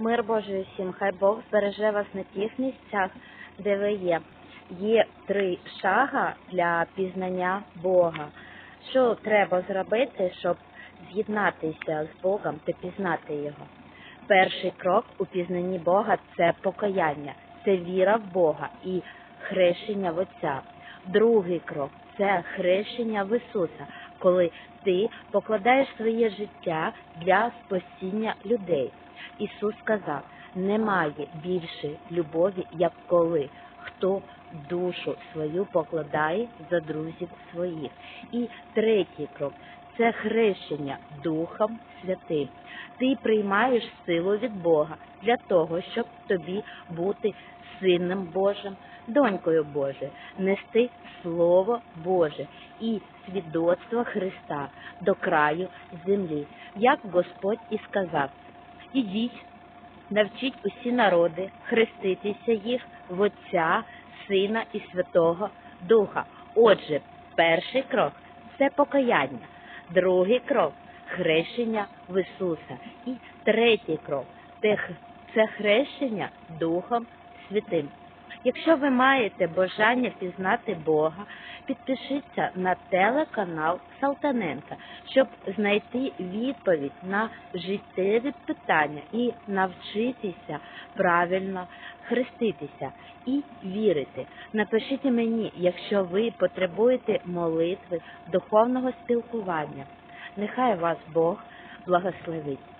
Мир Божий усім, хай Бог збереже вас на тих місцях, де ви є. Є три шага для пізнання Бога. Що треба зробити, щоб з'єднатися з Богом та пізнати Його? Перший крок у пізнанні Бога це покаяння, це віра в Бога і хрещення в Отця. Другий крок це хрещення в Ісуса, коли ти покладаєш своє життя для спасіння людей. Ісус сказав: немає більшої любові, як коли хто душу свою покладає за друзів своїх. І третій крок це хрещення Духом Святим. Ти приймаєш силу від Бога для того, щоб тобі бути сином Божим, донькою Божою, нести Слово Боже і свідоцтво Христа до краю землі, як Господь і сказав. Ідіть, навчіть усі народи хреститися їх в Отця, Сина і Святого Духа. Отже, перший крок це покаяння, другий крок хрещення в Ісуса. І третій крок це хрещення Духом Святим. Якщо ви маєте бажання пізнати Бога, підпишіться на телеканал Салтаненка, щоб знайти відповідь на життєві питання і навчитися правильно хреститися і вірити. Напишіть мені, якщо ви потребуєте молитви, духовного спілкування. Нехай вас Бог благословить.